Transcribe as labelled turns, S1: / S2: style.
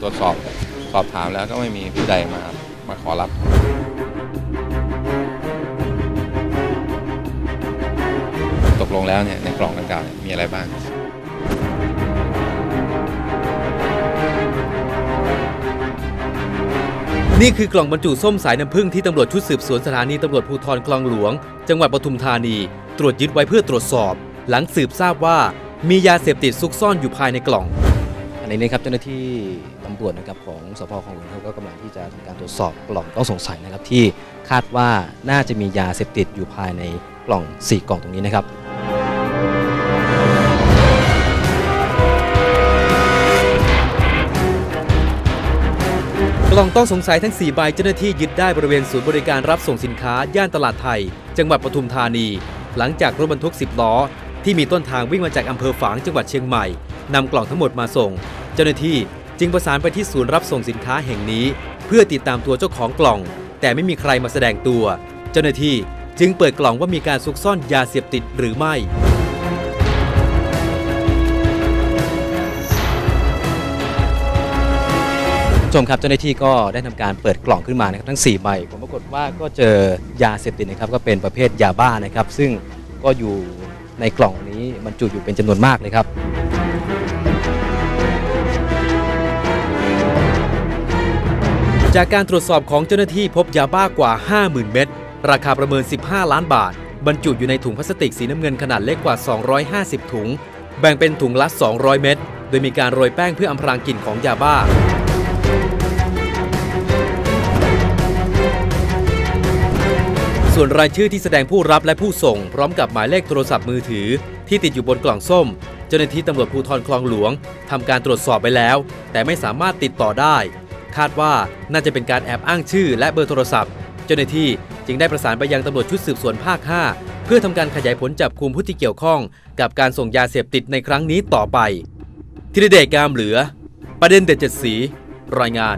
S1: ตรวจสอบสอบถามแล้วก็ไม่มีผู้ใดมามาขอรับ ตกลงแล้วเนี่ยในกล่องดังกล่าวเนี่ยมีอะไรบ้าง
S2: นี่คือกล่องบรรจุส้มสายน้ำผึ้งที่ตำรวจชุดสืบสวนสถานีตำรวจภูธรคลองหลวง จังหวัดปทุมธานี ตรวจยึดไว้เพื่อตรวจสอบ หลังสืบทราบว่ามียาเสพติดซุกซ่อนอยู่ภายในกล่อง
S3: อันนี้ครับเจ้าหน้าที่ตำรวจนะครับของสพคลองหลวงเขาก็กำลังที่จะทำการตรวจสอบกล่องต้องสงสัยนะครับ ที่คาดว่าน่าจะมียาเสพติดอยู่ภายในกล่อง 4 กล่องตรงนี้นะครับ
S2: กล่องต้องสงสัยทั้ง 4 ใบเจ้าหน้าที่ยึดได้บริเวณศูนย์บริการรับส่งสินค้า ย่านตลาดไทย จังหวัดปทุมธานี หลังจากรถบรรทุก 10 ล้อ ที่มีต้นทางวิ่งมาจากอำเภอฝางจังหวัดเชียงใหม่ นำกล่องทั้งหมดมาส่ง เจ้าหน้าที่จึงประสานไปที่ศูนย์รับส่งสินค้าแห่งนี้ เพื่อติดตามตัวเจ้าของกล่อง แต่ไม่มีใครมาแสดงตัว เจ้าหน้าที่จึงเปิดกล่องว่ามีการซุกซ่อนยาเสพติดหรือไม่
S3: ผู้ชมครับเจ้าหน้าที่ก็ได้ทำการเปิดกล่องขึ้นมานะครับทั้ง 4 ใบผลปรากฏว่าก็เจอยาเสพติดนะครับก็เป็นประเภทยาบ้านะครับ ซึ่งก็อยู่ในกล่องนี้บรรจุอยู่เป็นจำนวนมากเลยครับ
S2: จากการตรวจสอบของเจ้าหน้าที่พบยาบ้ากว่า 50,000 เม็ด ราคาประเมิน 15 ล้านบาท บรรจุอยู่ในถุงพลาสติกสีน้ำเงินขนาดเล็กกว่า 250 ถุง แบ่งเป็นถุงละ 200 เม็ด โดยมีการโรยแป้งเพื่ออำพรางกลิ่นของยาบ้าส่วนรายชื่อที่แสดงผู้รับและผู้ส่ง พร้อมกับหมายเลขโทรศัพท์มือถือ ที่ติดอยู่บนกล่องส้ม เจ้าหน้าที่ตำรวจภูธรคลองหลวงทำการตรวจสอบไปแล้ว แต่ไม่สามารถติดต่อได้ คาดว่าน่าจะเป็นการแอบอ้างชื่อและเบอร์โทรศัพท์ เจ้าหน้าที่จึงได้ประสานไปยังตำรวจชุดสืบสวนภาค 5 เพื่อทำการขยายผลจับคุมผู้ที่เกี่ยวข้อง กับการส่งยาเสพติดในครั้งนี้ต่อไปธีรเดชกามเหลือ ประเด็นเด็ดเจ็ดสี รายงาน